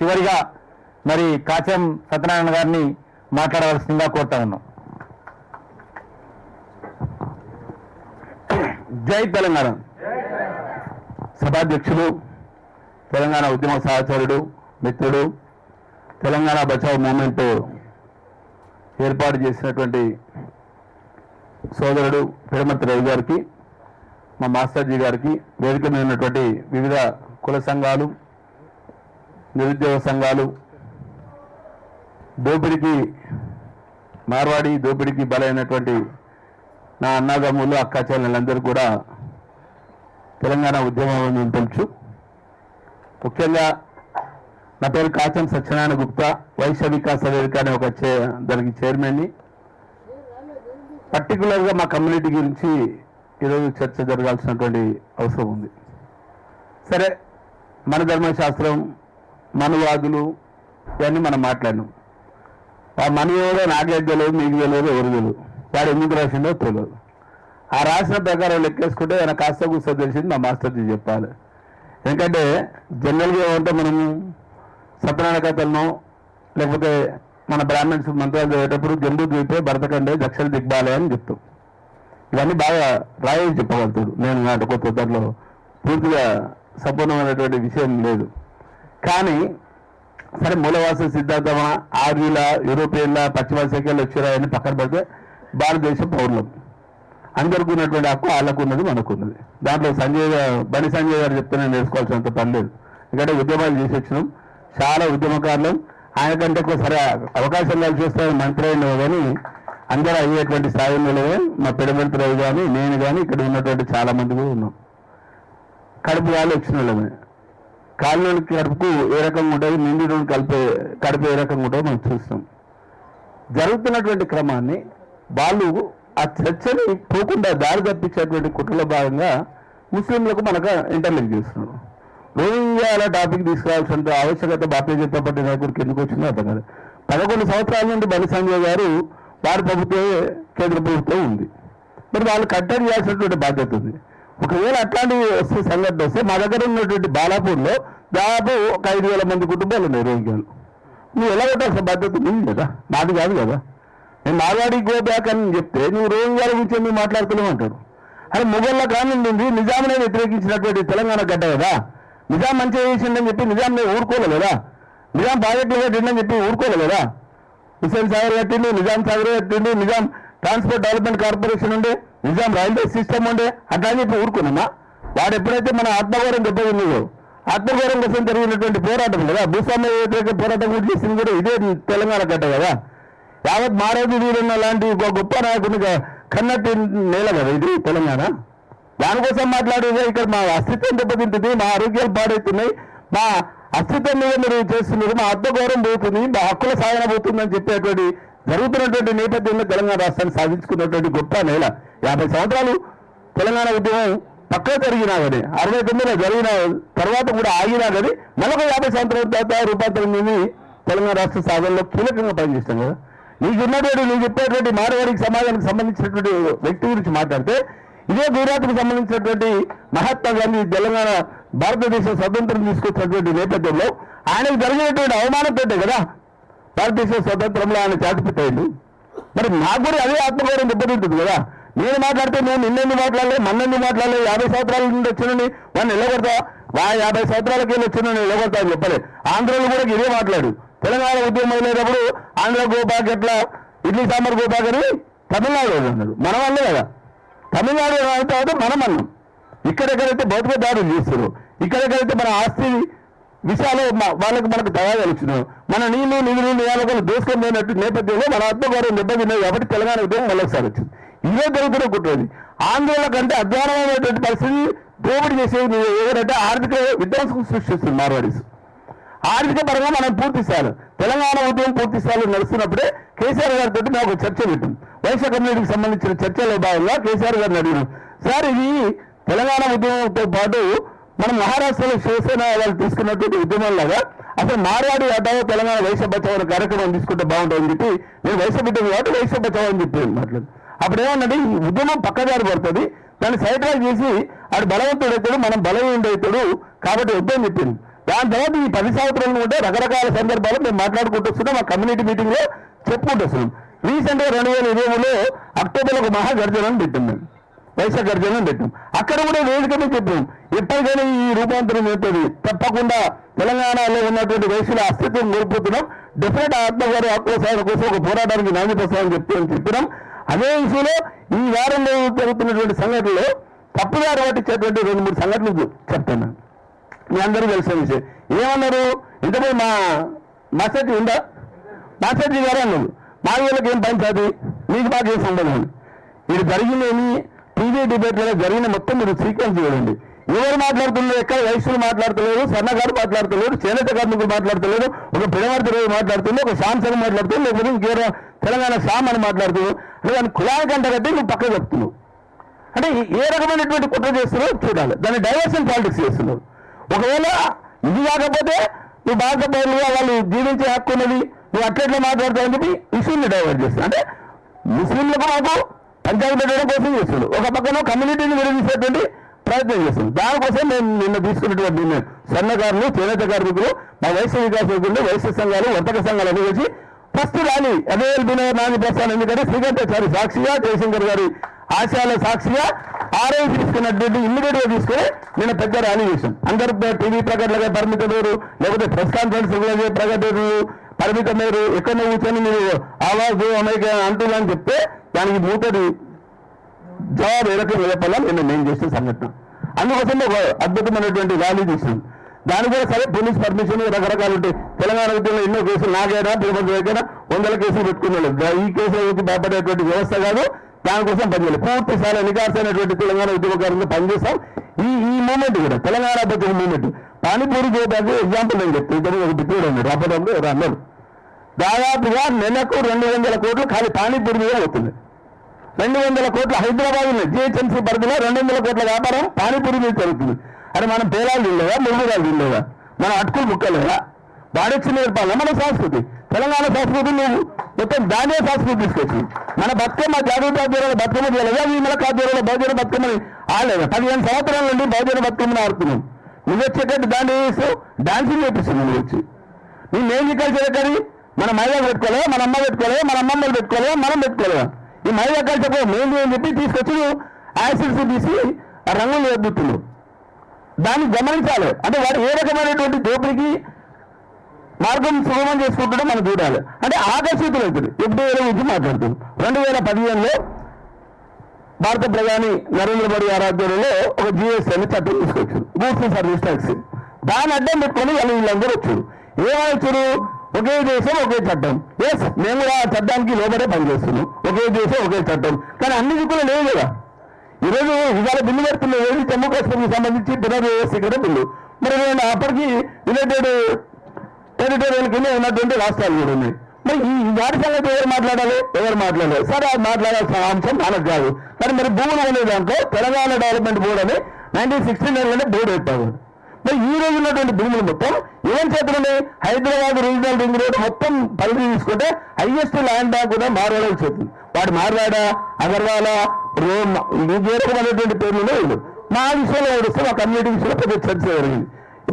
చివరిగా మరి కాచం సత్యనారాయణ గారిని మాట్లాడవలసిందిగా కోరుతా ఉన్నాం. జై తెలంగాణ. సభాధ్యక్షులు తెలంగాణ ఉద్యమ సహచరుడు మిత్రుడు తెలంగాణ బచావ్ మూమెంట్ ఏర్పాటు చేసినటువంటి సోదరుడు పిరమతి రవి గారికి మా మాస్టర్జీ గారికి వేదిక మీద ఉన్నటువంటి వివిధ కుల సంఘాలు నిరుద్యోగ సంఘాలు దోపిడికి మార్వాడి దోపిడికి బలైనటువంటి నా అన్నదమ్ములు అక్క చెల్లెలందరూ కూడా తెలంగాణ ఉద్యమం తెలుసు. ముఖ్యంగా నా పేరు కాచం సత్యనారాయణ గుప్తా వైశ్య వికాస వేదిక అనే ఒక చే దానికి చైర్మన్ని. పర్టికులర్గా మా కమ్యూనిటీ గురించి ఈరోజు చర్చ జరగాల్సినటువంటి అవసరం ఉంది. సరే మన ధర్మశాస్త్రం మనువాదులు ఇవన్నీ మనం మాట్లాడినాం. ఆ మనీ ఎవరో తెలియదు మీకు తెలియదు ఎవరు తెలియదు. వాడు ఎందుకు రాసిండో తెలియదు. ఆ రాసిన ప్రకారం లెక్కేసుకుంటే ఆయన కాస్త కూస్త తెలిసింది మా మాస్టర్జీ చెప్పాలి. ఎందుకంటే జనరల్గా ఏమంటే మనము సత్యనారాయణ కథలను లేకపోతే మన బ్రాహ్మణ్స్ మంత్రాలు చదివేటప్పుడు జంబు చూపితే భరతకండే దక్షిణ దిగ్బాలే అని చెప్తాం. ఇవన్నీ బాగా రాయని చెప్పగలుగుతాడు. నేను నాటి కొత్త పూర్తిగా సంపూర్ణమైనటువంటి విషయం లేదు. కానీ సరే మూలవాస సిద్ధాంతమా? ఆర్యుల యూరోపియన్ల పశ్చిమాసియాలు వచ్చారని పక్కన పెడితే భారతదేశం పౌరులం. అందరికీ ఉన్నటువంటి హక్కు వాళ్ళకు ఉన్నది మనకు ఉన్నది దాంట్లో సంజయ్ గా- బండి సంజయ్ గారు చెప్తే నేను నేర్చుకోవాల్సినంత పని లేదు. ఎందుకంటే ఉద్యమాలు చేసి వచ్చినాం. చాలా ఉద్యమకారులం. ఆయన కంటే సరే అవకాశం కలిసి వస్తే మంత్రి అయినవి కానీ అందరూ అయ్యేటువంటి స్థాయిలో మా పెడమంత్రి రవి కానీ నేను కానీ ఇక్కడ ఉన్నటువంటి చాలా మంది కూడా ఉన్నాం. కడుపు వాళ్ళు వచ్చిన వాళ్ళమే. కాళ్ళకి కడుపుకు ఏ రకంగా ఉంటుంది నిండి కలిపే కడుపు ఏ రకంగా ఉంటుందో మనం చూస్తాం. జరుగుతున్నటువంటి క్రమాన్ని వాళ్ళు ఆ చర్చని పోకుండా దారి తప్పించేటువంటి కుట్రలో భాగంగా ముస్లింలకు మనకు ఇంటర్లింక్ చేస్తున్నారు. రోహింగ్యాల టాపిక్ తీసుకురావాల్సిన ఆవశ్యకత భారతీయ జనతా పార్టీ నాయకుడికి ఎందుకు వచ్చిందో అర్థం కాదు పదకొండు సంవత్సరాల నుండి బండి సంజయ్ గారు వారి ప్రభుత్వం కేంద్ర ప్రభుత్వం ఉంది. మరి వాళ్ళు కట్టడి చేయాల్సినటువంటి బాధ్యత ఉంది. ఒకవేళ అట్లాంటివి వస్తే సంఘటన వస్తే మా దగ్గర ఉన్నటువంటి బాలాపూర్లో దాదాపు ఒక ఐదు వేల మంది కుటుంబాలు ఉన్నాయి రోహింగ్యాలు. నువ్వు ఎలా పెట్టాల్సిన బాధ్యత నీది కదా? నాది కాదు కదా? నేను మార్వాడి గో బ్యాక్ అని చెప్తే నువ్వు రోహింగ్యాల గురించి ఎందుకు మాట్లాడుతున్నావు అంటాడు అరే మొగళ్ళ కానుంది నిజాంనే వ్యతిరేకించినటువంటి తెలంగాణ గడ్డ కదా? నిజాం మంచిగా చేసిండని చెప్పి నిజాం నేను ఊరుకోలేదా నిజాం ప్రాజెక్టులు కట్టిండని చెప్పి ఊరుకోలేదా హుసేన్ సాగర్ కట్టిండు నిజాం సాగర్ కట్టిండు నిజాం ట్రాన్స్పోర్ట్ డెవలప్మెంట్ కార్పొరేషన్ ఉండే నిజాం రైల్వే సిస్టమ్ ఉండే అట్లా అని చెప్పి ఊరుకున్నామా? వాడు ఎప్పుడైతే మన ఆత్మగౌరవం దెబ్బతిన్నదో ఆత్మగౌరవం కోసం జరిగినటువంటి పోరాటం కదా? భూస్వామ్య వ్యతిరేక పోరాటం కూడా చేసింది కూడా ఇదే తెలంగాణ కట్ట కదా? యావత్ మారేది వీరున్న లాంటి ఒక గొప్ప నాయకుని కన్నట్టు నేల కదా ఇది తెలంగాణ? దానికోసం మాట్లాడేదే ఇక్కడ మా అస్తిత్వం దెబ్బతింటుంది మా ఆరోగ్యాలు పాడవుతున్నాయి మా అస్తిత్వం మీద మీరు చేస్తున్నారు మా ఆత్మగౌరవం పోతుంది మా హక్కుల సాధన పోతుందని చెప్పేటువంటి జరుగుతున్నటువంటి నేపథ్యంలో తెలంగాణ రాష్ట్రాన్ని సాధించుకున్నటువంటి గొప్ప నేల. యాభై సంవత్సరాలు తెలంగాణ ఉద్యమం పక్కన జరిగినా కానీ అరవై తొమ్మిదిలో జరిగిన తర్వాత కూడా ఆగినా కానీ మరొక యాభై సంవత్సరాల తర్వాత రూపాంతరం చెంది తెలంగాణ రాష్ట్ర సాధనలో కీలకంగా పనిచేస్తాం కదా నీకు ఉన్నటువంటి నీకు చెప్పేటువంటి మానవాడికి సమాజానికి సంబంధించినటువంటి వ్యక్తి గురించి మాట్లాడితే ఇదే గుజరాత్కు సంబంధించినటువంటి మహాత్మా గాంధీ తెలంగాణ భారతదేశం స్వతంత్రం తీసుకొచ్చినటువంటి నేపథ్యంలో ఆయనకు జరిగినటువంటి అవమానంతో కదా భారతదేశ స్వతంత్రంలో ఆయన జాతిపితాయింది మరి నాకు కూడా అదే ఆత్మగౌరవం దెబ్బతింటుంది కదా. నేను మాట్లాడితే నేను నిన్నెందుకు మాట్లాడలే మన్నెందుకు మాట్లాడలే యాభై సంవత్సరాల నుండి వచ్చినని వాడిని నిలబడతా వా యాభై సంవత్సరాలకి వెళ్ళి వచ్చిన నిలబడతా అని చెప్పలే. ఆంధ్రలో కూడా ఇదే మాట్లాడు. తెలంగాణ ఉద్యమం వెళ్ళేటప్పుడు ఆంధ్ర గోపాక్ ఎట్లా ఇడ్లీ సాంబార్ గోపాక్ అని తమిళనాడు అన్నాడు మన వల్లే కదా. తమిళనాడు అయిన తర్వాత మనం అన్నాం. ఇక్కడెక్కడైతే భౌతిక దాడులు చేస్తారు ఇక్కడెక్కడైతే మన ఆస్తి విషయాలు వాళ్ళకి మనకు తగాదాలు వచ్చినాయి మన నీళ్ళు నిధులు నియామకాలు దోసుకొని పోయినట్టు నేపథ్యంలో మన ఆత్మగౌరవం దెబ్బతిన్నాయి కాబట్టి తెలంగాణ ఉద్యమం మళ్ళొకసారి వచ్చింది. ఇదే జరుగుతున్న కుట్రది ఆందోళన కంటే అధ్వానమైనటువంటి పరిస్థితి దోపిడీ చేసేది ఎవరంటే ఆర్థిక విధ్వంసం సృష్టిస్తుంది మార్వాడీస్. ఆర్థిక పరంగా మనం పూర్తిస్తాను తెలంగాణ ఉద్యమం పూర్తి స్థాయిలో నడుస్తున్నప్పుడే కేసీఆర్ గారితో మేము చర్చ పెట్టాం. వైశ్య కమ్యూనిటీకి సంబంధించిన చర్చలో భాగంగా కేసీఆర్ గారిని అడిగినాం. సార్ ఇది తెలంగాణ ఉద్యమంతో పాటు మనం మహారాష్ట్రలో శివసేన వాళ్ళు తీసుకున్నటువంటి ఉద్యమం లాగా అసలు మార్వాడి ఆటో తెలంగాణ వైశ్య బచావ్ కార్యక్రమం తీసుకుంటే బాగుంటుందని చెప్పి నేను వైశ్య బిడ్డ కాబట్టి వైశ్య బచావని అని మాట్లాడు అప్పుడు ఏమన్నది ఈ ఉద్యమం పక్కదారి పడుతుంది. దాన్ని సైట్రాక్ చేసి ఆడు బలవంతుడు అవుతాడు మనం బలహీనుడు అవుతాడు కాబట్టి వద్దని చెప్పింది. దాని తర్వాత ఈ పది సంవత్సరాలు ఉంటే రకరకాల సందర్భాలు మేము మాట్లాడుకుంటూ వస్తున్నాం మా కమ్యూనిటీ మీటింగ్లో చెప్పుకుంటూ వస్తున్నాం. రీసెంట్గా రెండు వేల ఇరవై మూడులో అక్టోబర్ ఒక మహా గర్జనని పెట్టాం మేము వైశాఖ గర్జనని పెట్టాం అక్కడ కూడా వేదిక మీద చెప్పాం. ఎప్పటికైనా ఈ రూపాంతరం అవుతుంది తప్పకుండా తెలంగాణలో ఉన్నటువంటి వయసుల అస్తిత్వం కోల్పోతున్నాం. డెఫినెట్ ఆత్మగారి ఆత్మసాయం కోసం ఒక పోరాటానికి నాణ్యత ప్రస్తావన చెప్తూ అని చెప్పినాం. అదే విషయంలో ఈ వారంలో జరుగుతున్నటువంటి సంఘటనలో తప్పుదారి పట్టించేటువంటి రెండు మూడు సంఘటనలు చెప్తాను. మీ అందరూ తెలిసిన విషయం. ఏమన్నారు? ఇంతకుముందు మా మాస్టర్జీ ఉందా? మాస్టర్జీ గారు అన్నారు. మా వీళ్ళకి ఏం పంచాది మీకు మాకు ఏం సంబంధం? ఇది జరిగింది టీవీ డిబేట్లలో జరిగిన మొత్తం మీరు సీక్వెన్స్ చూడండి. ఎవరు మాట్లాడుతున్నారు? ఎక్కడ వయసులు మాట్లాడుతున్నారు? సన్నగారు మాట్లాడతలేరు చేనేత కార్మికులు మాట్లాడతలేరు ఒక పిడవర్తి రోజు మాట్లాడుతుంది ఒక సాంసంగ్ సంఘ్ మాట్లాడుతుంది లేకపోతే ఇంకేదో తెలంగాణ సామ్ అని మాట్లాడుతున్నావు దాని కులానికి అంటగట్టి నువ్వు పక్క చెప్తున్నావు. అంటే ఏ రకమైనటువంటి కుట్ర చేస్తున్నారో చూడాలి. దాన్ని డైవర్షన్ పాలిటిక్స్ చేస్తున్నారు. ఒకవేళ ఇది కాకపోతే నువ్వు బాధపడలుగా వాళ్ళు జీవించే హక్కు ఉన్నది నువ్వు అట్లెట్లా మాట్లాడతావని చెప్పి ఇష్యూని డైవర్ట్ చేస్తున్నారు. అంటే ముస్లింలకు మాకు పంచాయతీ పెట్టడం కోసం చేస్తున్నాడు ఒక పక్కన కమ్యూనిటీని విడదీసేటువంటి ప్రయత్నం చేస్తుంది దానికోసం మేము నిన్న తీసుకున్నటువంటి సన్నకారులు చేనేత కార్మికులు మా వైశ్య వికాస్ యోగులు వైశ్య సంఘాలు వర్తక సంఘాలు అన్ని వచ్చి ఫస్ట్ ర్యాలీ అదే ఎల్బీనగర్ నాని ప్రస్థానం ఎందుకంటే శ్రీకాంతాచారి సాక్షిగా జయశంకర్ గారి ఆశయాల సాక్షిగా ఆరోగ్య తీసుకున్నటువంటి ఇమ్మీడియట్గా తీసుకుని నేను పెద్ద ర్యాలీ చేశాను. అందరు టీవీ ప్రకటనగా పరిమితమయ్యారు లేకపోతే ప్రెస్ కాన్ఫరెన్స్ ప్రకటనలు పరిమితమయ్యారు ఎక్కడ కూర్చొని మీరు ఆవాజ్ అంటున్నా అని చెప్తే దానికి మూతది జవాబు ఏ రకంగా నేను నేను చేసిన సంఘటన. అందుకోసం ఒక అద్భుతమైనటువంటి ర్యాలీ తీసాం దాని కూడా సరే పోలీస్ పర్మిషన్ రకరకాలు ఉంటాయి. తెలంగాణ ఉద్యమంలో ఎన్నో కేసులు నాకైనా దగ్గర వందల కేసులు పెట్టుకున్నాడు. ఈ కేసుల గురించి భయపడేటువంటి వ్యవస్థ కాదు. దానికోసం పనిచేయాలి. పూర్తి స్థాయిలో నికాసైనటువంటి తెలంగాణ ఉద్యమకారులతో పనిచేస్తాం. ఈ ఈ మూమెంట్ కూడా తెలంగాణ బతుకు మూమెంట్. పానీపూరి చేయడానికి ఎగ్జాంపుల్ నేను చెప్తాను ఇద్దరు ఒక బిట్టుడు ఉన్నాడు. రాపడంలో ఎవరు అన్నాడు దాదాపుగా నెలకు రెండు వందల కోట్లు ఖాళీ పానీపూరి మీద అవుతుంది రెండు వందల కోట్లు హైదరాబాద్ ఉన్నాయి జిహెచ్ఎంసీ పరిధిలో రెండు వందల కోట్ల వ్యాపారం పానీపూరి మీద జరుగుతుంది. అరే మనం పేలాలు తినలేదా మురుగురాలు తినలేదా మనం అటుకులు ముక్కలేదా వాడొచ్చి నేర్పాలి మన సంస్కృతి. తెలంగాణ సంస్కృతి నువ్వు మొత్తం దానే సంస్కృతి తీసుకొచ్చి. మన బతుకమ్మ జాగ్రత్త ఆధ్వర్యంలో బతుకమ్మ చేయలేదా విమల ఆధ్వర్యంలో బహుజన బతుకమ్మని ఆడలేదా. పదిహేను సంవత్సరాల నుండి బహుజన బతుకమ్మని ఆడుతున్నాం. నువ్వు వచ్చేటట్టు దాన్ని వేస్తూ డాన్సింగ్ చేపిస్తున్నావు నువ్వు వచ్చి. నీ నేను కల్చర్ కానీ మన మహిళలు పెట్టుకోలేదా మన అమ్మ పెట్టుకోలేదా మన అమ్మమ్మలు పెట్టుకోలేదా మనం పెట్టుకోలేదా ఈ మహిళ కల్చర్ మేము అని చెప్పి తీసుకొచ్చి యాసిడ్స్ తీసి ఆ రంగులు ఎద్దుతున్నావు దాన్ని గమనించాలి. అంటే వాడు ఏ రకమైనటువంటి దోపిడికి మార్గం సుగమం చేసుకుంటుండో మనం చూడాలి. అంటే ఆకర్షితులు అవుతుంది ఎప్పుడు వేల గురించి మాట్లాడుతుంది. రెండు వేల పదిహేనులో భారత ప్రధాని నరేంద్ర మోడీ ఆరాధ్యంలో ఒక జిఎస్టీ అని చట్టం తీసుకొచ్చారు. Goods and service tax. దాని అడ్డం పెట్టుకొని వాళ్ళు వీళ్ళందరూ వచ్చారు. ఏమొచ్చారు? ఒకే దేశం ఒకే చట్టం. ఎస్ మేము కూడా ఆ చట్టానికి లోబడే పనిచేస్తున్నాం. ఒకే దేశం ఒకే చట్టం. కానీ అన్ని దిక్కులు లేవు కదా. ఈరోజు ఇవాళ బిల్లు పెడుతున్నాయి ఏది? జమ్మూ కాశ్మీర్కి సంబంధించి పునర్వ్యవస్థీకరణ బిల్లు? మరి నేను అప్పటికి యునైటెడ్ టెరిటోరియల్ కింద ఉన్నటువంటి రాష్ట్రాలు కూడా ఉన్నాయి. మరి ఈ వాటి సంగతి ఎవరు మాట్లాడాలి? ఎవరు మాట్లాడాలి? సరే అది మాట్లాడాల్సిన అంశం మనకు కాదు. కానీ మరి భూములు అనే దాంట్లో తెలంగాణ డెవలప్మెంట్ బోర్డు అని నైన్టీన్ సిక్స్టీ నైన్లోనే బోర్డు పెట్టారు. మరి ఈ రోజు ఉన్నటువంటి భూములు మొత్తం ఏం చేతులున్నాయి హైదరాబాద్ రీజనల్ రింగ్ రోడ్ మొత్తం పరిధి తీసుకుంటే హైయెస్ట్ ల్యాండ్ బ్యాంక్ కూడా మార్వాడ చేతుంది వాడు మార్వాడ అగర్వాల? రోమ్ ఈ రకమైనటువంటి పేర్లు మా విషయంలో వస్తే మా కమ్యూనిటీ విషయంలో పెద్ద చర్చ జరిగింది.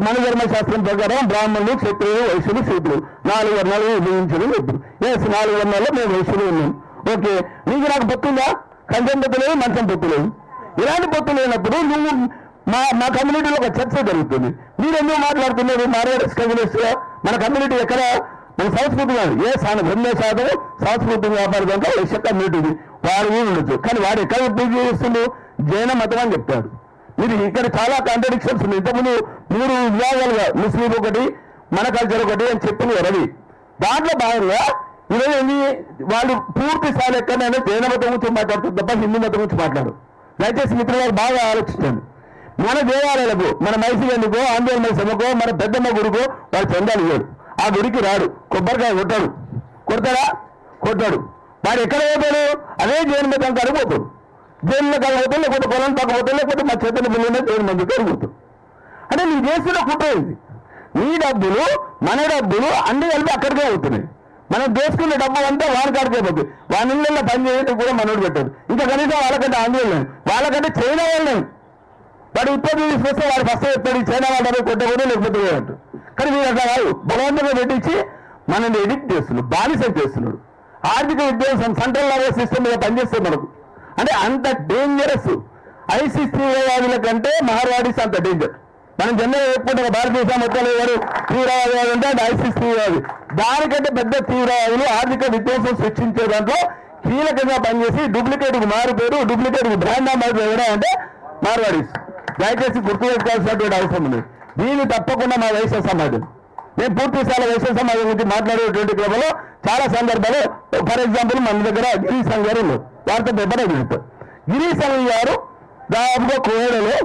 మన ధర్మశాస్త్రం ప్రకారం బ్రాహ్మణులు క్షత్రియులు వైశ్యులు శూద్రులు. నాలుగు వర్ణాలు విభజించడం చెప్పారు ఎస్ నాలుగు వర్ణాల్లో మేము వైశ్యులు ఉన్నాం. ఓకే నీకు నాకు పొత్తుందా కంచం పొత్తు లేదు మంచం పొత్తు లేదు. ఇలాంటి పొత్తు లేనప్పుడు నువ్వు మా మా కమ్యూనిటీలో ఒక చర్చ జరుగుతుంది. మీరు ఎందుకు మాట్లాడుతున్నారు? మారేస్ కమ్యూనిస్ట్లో మన కమ్యూనిటీ ఎక్కడ? మన సంస్కృతి కాదు. ఏ సాన బ్రహ్మ శాతం సాంస్కృతిక వ్యాపార దాంట్లో వైశ్య కమ్యూనిటీ వారు ఉండొచ్చు. కానీ వాడు ఎక్కడ పూజ చేస్తుండ్రు జైన మతం అని చెప్తాడు మీరు ఇక్కడ చాలా కాంట్రడిక్షన్స్ ఉన్నాయి. ఇంతకుముందు మూడు విభాగాలుగా ముస్లిం ఒకటి మన కల్చర్ ఒకటి అని చెప్పింది రవి. దాంట్లో భాగంగా ఈరోజు ఎన్ని వాళ్ళు పూర్తి స్థాయి ఎక్కడైనా జైన మతం గురించి మాట్లాడుతుంది తప్ప హిందూ మతం గురించి మాట్లాడు దయచేసి మిత్రులు బాగా ఆలోచించండి. మన దేవాలయాలకు మన మైసీగండికో ఆందోళన మైసమ్మకో మన పెద్దమ్మ గుడికో వాళ్ళు చందాలు ఇవ్వడు. ఆ గుడికి రాడు. కొబ్బరికాయ కొట్టాడు. కొడతాడా? కొట్టాడు. వాడు ఎక్కడ పోతాడు? అదే జైన్ మీద కాడికి పోతాడు జైల్లో లేకపోతే పొలం పక్కపోతే లేకపోతే మా చేతుల పిల్లలు జైలు మంది కలుగుతాడు అంటే నీ చేస్తున్న కుట్ర ఇది నీ డబ్బులు మన డబ్బులు అన్ని కలిపి అక్కడికే అవుతున్నాయి. మనం చేసుకున్న డబ్బు అంతా వాడి కాడికే పోతుంది వాని ఇళ్ళల్లో పని చేయడం కూడా మనోడు పెట్టాడు. ఇంకా కనీసం వాళ్ళకంటే ఆందోళన వాళ్ళకంటే చైనా వాళ్ళని వాడు ఉత్పత్తి తీసుకొస్తే వాడు ఫస్ట్ చెప్తాడు చైనా వాళ్ళ కొట్టకూడదు లేకపోతే కానీ మీరు అట్లా కాదు. బలవంతంగా పెట్టించి మనల్ని ఎడిట్ చేస్తున్నాడు బానిస చేస్తున్నాడు. ఆర్థిక విధ్వంసం సెంట్రల్ లెవెల్ సిస్టమ్ మీద పనిచేస్తుంది మనకు. అంటే అంత డేంజరస్ ఐసిస్ తీవ్రవాదుల కంటే మహారాడీస్ అంత డేంజర్ మనం జనరల్ చెప్పుకుంటాం భారతదేశం మొత్తంలో ఎవరు తీవ్రవాది అంటే అది ఐసిస్ తీవ్రవాది దానికంటే పెద్ద తీవ్రవాదులు ఆర్థిక విధ్వంసం సృష్టించే దాంట్లో కీలకంగా పనిచేసి డూప్లికేట్కి మారిపోయారు డూప్లికేట్కి బ్రాండ్ అంబాసిడర్ ఎవరా అంటే మార్వాడీస్ దయచేసి గుర్తుపెట్టుకోవాల్సినటువంటి అవసరం ఉంది. దీన్ని తప్పకుండా మా వైశ్య సమాజం. నేను పూర్తి స్థాయిలో వైశ్య సమాజం గురించి మాట్లాడేటువంటి క్రమంలో చాలా సందర్భాలు ఫర్ ఎగ్జాంపుల్ మన దగ్గర గిరీష్ సంఘ్ గారు వార్త పేపర్ ఎదుగుతారు గిరీష్ సంఘ్ గారు దాదాపుగా కోడలో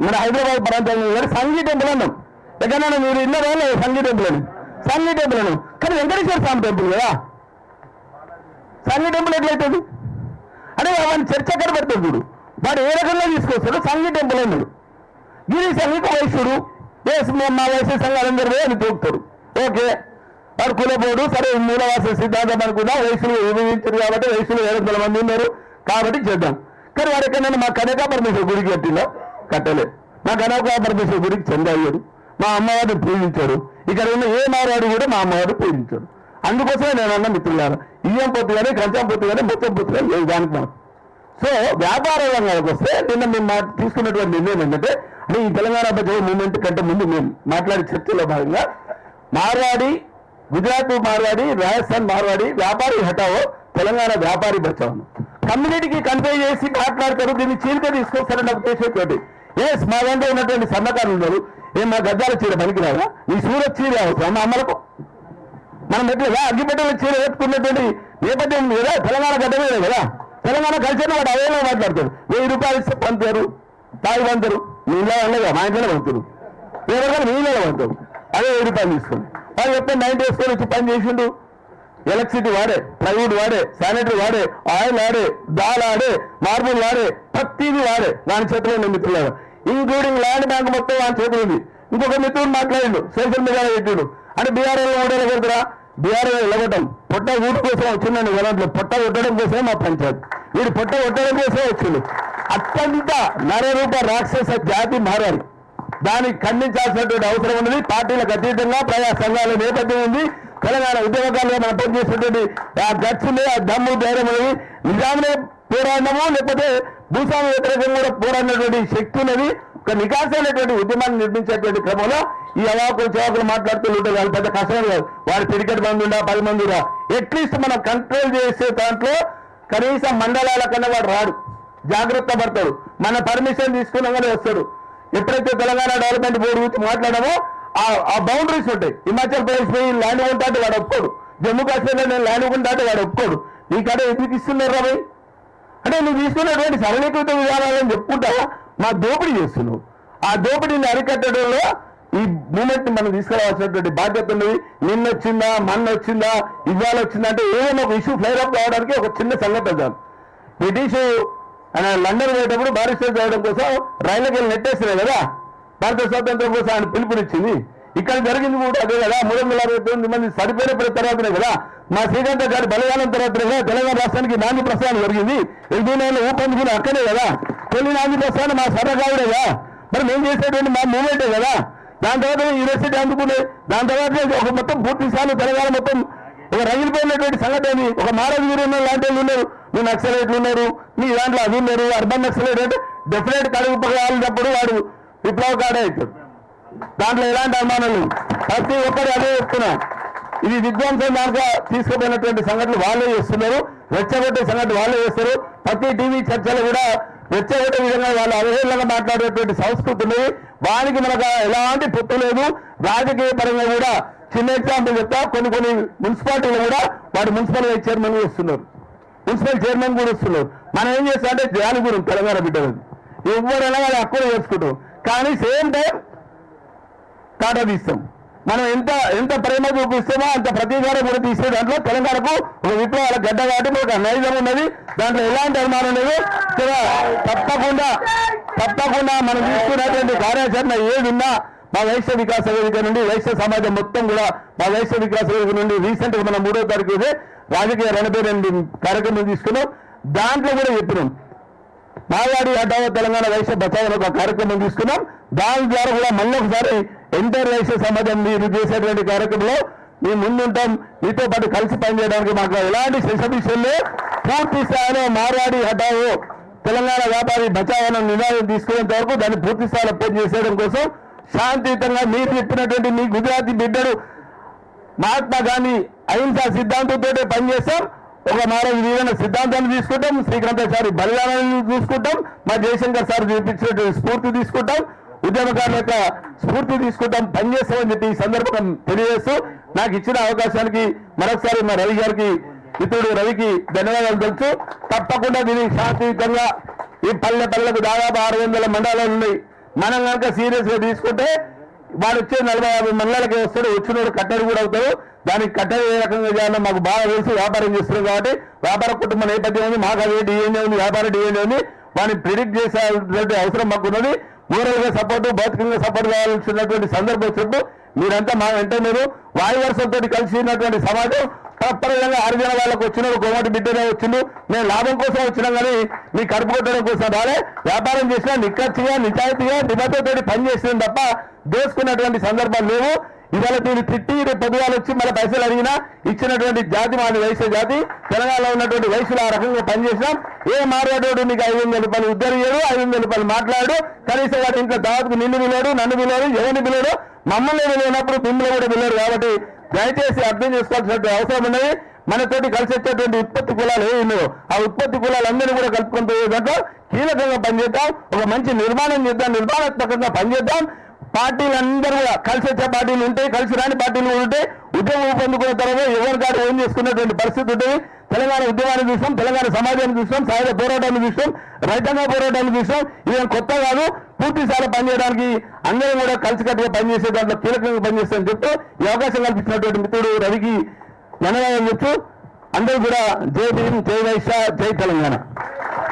మన హైదరాబాద్ ప్రాంతంలో గారు సంగీ టెంపుల్ అన్నాం. ఎక్కడన్నా మీరు ఇన్న రోజులు సంగీ టెంపుల్ అని. సంగీ టెంపుల్ అన్నాం. కానీ వెంకటేశ్వర స్వామి టెంపుల్ కదా? సంగీ టెంపుల్ ఎట్లయితుంది? అంటే వాడిని చర్చ ఎక్కడ పెడతాడు చూడు. వాడు ఏ రకంగా తీసుకొస్తాడు? సంగీ టెంపుల్ అన్నాడు. గిరి సంఘిక వైశ్యుడు ఎస్ మా వైశ్య సంఘాలందరూ అని తోపుతాడు ఓకే? వాడు కులపోడు సరే మూలవాస సిద్ధాంతం అనుకున్నా వయసులు విభజించారు కాబట్టి వయసులు ఏడు వందల మంది ఉన్నారు. కాబట్టి చేద్దాం. కానీ వాడు ఎక్కడైనా మా కనకా పరమేశ్వర గుడికి కట్టిందా? కట్టలే మా కనకా పరమేశ్వర గుడికి చందా మా అమ్మవారిని పూజించాడు. ఇక్కడ ఉన్న ఏ మారాడు కూడా మా అమ్మవారు పూజించాడు. అందుకోసమే నేను అన్న మిత్రులారా ఇయ్యం పొత్తు కానీ కంచం పొత్తు కానీ మొత్తం పొత్తు కానీ దానికి మనం సో వ్యాపార రంగానికి వస్తే నిన్న మేము మా- తీసుకున్నటువంటి నిర్ణయం ఏంటంటే అంటే ఈ తెలంగాణ బడ్జెట్ మూమెంట్ కంటే ముందు మేము మాట్లాడే చర్చలో భాగంగా మార్వాడి గుజరాత్ మార్వాడి రాజస్థాన్ మార్వాడి వ్యాపారి హటావో తెలంగాణ వ్యాపారి బచావను కమ్యూనిటీకి కన్వే చేసి మాట్లాడతారు దీన్ని చీలిక తీసుకొస్తారని ఉద్దేశంతో ఎస్ మా దాంట్లో ఉన్నటువంటి సన్నకారులు ఉన్నారు. ఏం మా గద్దాల చీర పనికిరాదా? ఈ సూరత్ చీర అవసరం మా అమ్మలకు. మనం ఎట్లా అగ్గిపెట్టెలు చీర పెట్టుకున్నటువంటి నేపథ్యం ఉంది కదా తెలంగాణ గడ్డ మీద కదా? తెలంగాణ కల్చర్ వాడు అవేలో మాట్లాడతాడు. వెయ్యి రూపాయలు ఇస్తే పంపారు తాగి పంతారు నీళ్ళ ఉండగా మా ఇంట్లోనే పంతురు ఎవరికైనా మీ ఇంట్లో అదే వెయ్యి రూపాయలు తీసుకొని. వాడు చెప్తే నైన్టీ వేసుకొని వచ్చి పని చేసిండు. ఎలక్ట్రిసిటీ వాడే ప్లైవుడ్ వాడే శానిటరీ వాడే ఆయిల్ ఆడే దాల్ ఆడే మార్బుల్ వాడే ప్రతిదీ వాడే. దాని చేతిలో ఉన్న మిత్రులు. ఇంక్లూడింగ్ ల్యాండ్ బ్యాంక్ మొత్తం వాని చేతులు ఉంది. ఇంకొక మిత్రుడు మాట్లాడిండు సోషల్ మీడియాలో పెట్టిండు. అంటే బీఆర్ఎల్ ఓడేలా కొడుతురా బీఆర్ఎల్ వెళ్ళగొట్టం పొట్ట ఊటి కోసం వచ్చిందండి దాంట్లో. పొట్ట కొట్టడం కోసమే మా పంచాయత్. వీడు పొట్ట కొట్టడం కోసమే వచ్చింది అత్యంత నరరూప రాక్షస జాతి మారాలి దానికి ఖండించాల్సినటువంటి అవసరం ఉన్నది. పార్టీలకు అతీతంగా ప్రజా సంఘాల నేపథ్యం ఉంది. తెలంగాణ ఉద్యోగాల్లో మనం పనిచేసేటువంటి ఆ గట్స్ ఆ దమ్ము ధైర్యం ఉన్నది నిజామే పోరాడము లేకపోతే భూస్వామి వ్యతిరేకంగా కూడా పోరాడినటువంటి శక్తి ఉన్నది. ఒక నికాసైనటువంటి ఉద్యమాన్ని నిర్మించేటువంటి క్రమంలో ఈ అవాకులు చవాకులు మాట్లాడుతూ ఉంటారు వాళ్ళు పెద్ద కష్టం కాదు వారి క్రికెట్ మంది ఉండా పది మంది ఉండా. అట్లీస్ట్ మనం కంట్రోల్ చేసే దాంట్లో కనీసం మండలాల కన్నా వాడు రాడు. జాగ్రత్త పడతాడు. మన పర్మిషన్ తీసుకున్నాగానే వస్తాడు. ఎప్పుడైతే తెలంగాణ డెవలప్మెంట్ బోర్డు గురించి మాట్లాడామో ఆ ఆ బౌండరీస్ ఉంటాయి. హిమాచల్ ప్రదేశ్ పోయి ల్యాండ్ కొంటా అంటే వాడు ఒప్పుకోడు. జమ్మూ కాశ్మీర్లో నేను ల్యాండ్ కొంటా అంటే వాడు ఒప్పుకోడు. నీకాడ ఎందుకు ఇస్తున్నారు రాబోయ్ అంటే నువ్వు తీసుకున్నటువంటి సరళీకృత విధానాలను చెప్పుకుంటా మా దోపిడీ చేస్తున్నావు. ఆ దోపిడీని అరికట్టడంలో ఈ మూమెంట్ మనం తీసుకురావాల్సినటువంటి బాధ్యత ఉన్నది నిన్న వచ్చిందా మొన్న వచ్చిందా ఇవాళ వచ్చిందా అంటే ఏదైనా ఒక ఇష్యూ ఫ్లైర్ అప్ కావడానికి ఒక చిన్న సంగతి చాలు బ్రిటిష్ ఆయన లండన్ పోయేటప్పుడు బారిస్టర్ చేయడం కోసం రైళ్ళకి వెళ్ళి నెట్టేసినాయి కదా. భారత స్వాతంత్రం కోసం ఆయన పిలుపునిచ్చింది. ఇక్కడ జరిగింది కూడా అదే కదా. మూడు వందల అరవై తొమ్మిది మంది సరిపోయిన తర్వాతనే కదా. మా శ్రీకాంత గారి బలగానం తర్వాతనే కదా తెలంగాణ రాష్ట్రానికి నాంది ప్రస్థానం జరిగింది. ఎనిమిది నెలలు ఊపందుకుని అక్కడే కదా. తొలి నాంది ప్రస్థానం మా సర్రకావుడే కదా. మరి మేము చేసేటువంటి మా మూమెంటే కదా. దాని తర్వాత యూనివర్సిటీ అందుకునే దాని తర్వాత ఒక మొత్తం పూర్తి స్థాయిలో తెలంగాణ మొత్తం ఒక రగిలిపోయినటువంటి సంగతి అది ఒక మహారాజగిరి ఉన్న లాంటి వాళ్ళు ఉన్నారు. మీ నక్సలైట్లు ఉన్నారు. నీ దాంట్లో అది ఉన్నారు. అర్బన్ నక్సలైట్ అంటే డెఫినెట్ కడుగు పగలాలినప్పుడు వాడు విప్లవకాడే అవుతాడు. దాంట్లో ఎలాంటి అనుమానాలు ప్రతి ఒక్కరు అదే చెప్తున్నా. ఇది విధ్వంసం దాంట్లో తీసుకుపోయినటువంటి సంఘటనలు వాళ్ళే చేస్తున్నారు. రెచ్చగొట్టే సంఘటన వాళ్ళే చేస్తారు. ప్రతి టీవీ చర్చలు కూడా రెచ్చగొట్టే విధంగా వాళ్ళు అవహేళనగా మాట్లాడేటువంటి సంస్కృతి ఉన్నది. వానికి మనకు ఎలాంటి పొత్తు లేదు. రాజకీయ పరంగా కూడా చిన్న ఎగ్జాంపుల్ చెప్తా. కొన్ని కొన్ని మున్సిపాలిటీలు కూడా వాడు మున్సిపల్ చైర్మన్ వస్తున్నారు మున్సిపల్ చైర్మన్ కూడా వస్తున్నారు మనం ఏం చేస్తాం అంటే తెలంగాణ బిడ్డలు ఎవరైనా వాళ్ళు అక్కడ చేసుకుంటాం కానీ సేమ్ టైం టాటా తీస్తాం. మనం ఎంత ఎంత ప్రేమ చూపిస్తామో అంత ప్రతీకారం కూడా తీసే దాంట్లో తెలంగాణకు ఒక విప్లవాల గడ్డ కాబట్టి ఒక నైజం ఉన్నది. దాంట్లో ఎలాంటి అనుమానం లేదు. తప్పకుండా తప్పకుండా మనం తీసుకున్నటువంటి కార్యాచరణ ఏది మా వైశ్య వికాస వేదిక నుండి వైశ్య సమాజం మొత్తం కూడా మా వైశ్య వికాస వేదిక నుండి రీసెంట్గా మనం మూడో తారీఖు ఇదే రాజకీయ రణపేరు కార్యక్రమం తీసుకున్నాం. దాంట్లో కూడా చెప్పినాం. మావాడి అడ్డా తెలంగాణ వైశ్య బచావన ఒక కార్యక్రమం తీసుకున్నాం. దాని ద్వారా కూడా మళ్ళీ ఒకసారి ఎంటర్ చేసే సమాజం మీరు చేసేటువంటి కార్యక్రమంలో మేము ముందుంటాం. మీతో పాటు కలిసి పనిచేయడానికి మాకు ఎలాంటి శిశభిషల్లో పూర్తి స్థాయిలో మారాడి హఠావు తెలంగాణ వ్యాపారి బచావన నినాదం తీసుకునేంత వరకు దాన్ని పూర్తి స్థాయిలో పూర్తి చేసేయడం కోసం శాంతియుతంగా మీరు చెప్పినటువంటి మీ గుజరాతీ బిడ్డలు మహాత్మా గాంధీ అహింసా సిద్ధాంతంతో పనిచేస్తాం. ఒక నాలుగు వీరన సిద్ధాంతాన్ని తీసుకుంటాం. శ్రీకాంతాచారి బలిదానాన్ని చూసుకుంటాం. మా జయశంకర్ సార్ చూపించినటువంటి స్ఫూర్తి తీసుకుంటాం. ఉద్యమకారుల యొక్క స్ఫూర్తి తీసుకుంటాం పనిచేస్తామని చెప్పి ఈ సందర్భం తెలియజేస్తూ నాకు ఇచ్చిన అవకాశానికి మరొకసారి మా రవి గారికి మిత్రుడు రవికి ధన్యవాదాలు తెలుసు తప్పకుండా దీన్ని శాంతియుతంగా ఈ పల్లె పల్లెకు దాదాపు ఆరు వందల మండలాలు ఉన్నాయి. మనం కనుక సీరియస్గా తీసుకుంటే వాడు వచ్చే నలభై యాభై మండలాలకి వస్తాడు వచ్చినోడు కట్టడి కూడా అవుతాడు. దానికి కట్టడి ఏ రకంగా చేయాలో మాకు బాగా తెలుసు వ్యాపారం చేస్తున్నాం కాబట్టి వ్యాపార కుటుంబ నేపథ్యం ఉంది మాకు అదే డిఎన్ఏ ఉంది వ్యాపార డిఎన్ఏ ఉంది. వాడిని ప్రిడిక్ట్ చేసే అవసరం మాకు ఉన్నది మోరల్గా సపోర్ట్ భౌతికంగా సపోర్ట్ కావాల్సినటువంటి సందర్భం వచ్చినప్పుడు మీరంతా మా వెంట మీరు వాయువర్షంతో కలిసినటువంటి సమాజం తప్పనిసరిగా హరిజన వాళ్ళకు వచ్చిన గోమటి బిడ్డనే వచ్చిండు. మేము లాభం కోసం వచ్చినాం కానీ మీ కడుపు కొట్టడం కోసం రాలే. వ్యాపారం చేసినా నిక్కచ్చిగా నిజాయితీగా నిబద్ధతోటి పనిచేసినాం తప్ప దోసుకున్నటువంటి సందర్భాలు లేవు. ఇవాళ దీన్ని తిట్టి రేపు పొద్దుగాలు వచ్చి మన పైసలు అడిగినా ఇచ్చినటువంటి జాతి మాది వైశ్య జాతి తెలంగాణలో ఉన్నటువంటి వయసులో ఆ రకంగా పనిచేసినాం. ఏ మారేటోడు నీకు ఐదు వందల రూపాయలు ఉద్దరియడు ఐదు వందల రూపాయలు మాట్లాడు. కనీసం వాటి ఇంట్లో దాదాపు నిన్ను పిలవడు నన్ను పిలవడు ఎవరిని పిలవడు మమ్మల్ని పిలవనప్పుడు మిమ్మల్ని కూడా పిలవరు కాబట్టి దయచేసి అర్థం చేసుకోవాల్సినటువంటి అవసరం ఉన్నది. మనతోటి కలిసి వచ్చేటువంటి ఉత్పత్తి కులాలు ఏవి ఉన్నాయో ఆ ఉత్పత్తి కులాలందరినీ కూడా కలుపుకొని పోయే కీలకంగా పనిచేద్దాం. ఒక మంచి నిర్మాణం చేద్దాం నిర్మాణాత్మకంగా పనిచేద్దాం. పార్టీలు అందరూ కూడా కలిసి వచ్చే పార్టీలు ఉంటాయి కలిసి రాని పార్టీలు కూడా ఉంటాయి ఉద్యమం ఊపందుకున్న తర్వాత ఎవరి కాదు ఏం చేసుకున్నటువంటి పరిస్థితి ఉంటుంది. తెలంగాణ ఉద్యమాన్ని చూసాం తెలంగాణ సమాజాన్ని చూసాం సాయుధ పోరాటాన్ని చూసాం రైతాంగ పోరాటాన్ని చూసాం ఇదేం కొత్త కాదు. పూర్తి స్థాయిలో పనిచేయడానికి అందరం కూడా కలిసికట్టుగా పనిచేసే దాంట్లో కీలకంగా పనిచేస్తామని చెప్తూ ఈ అవకాశం కల్పించినటువంటి మిత్రుడు రవికి ధన్యవాదాలు చెప్తూ అందరూ కూడా జై భీం జై వైశ్య జై తెలంగాణ.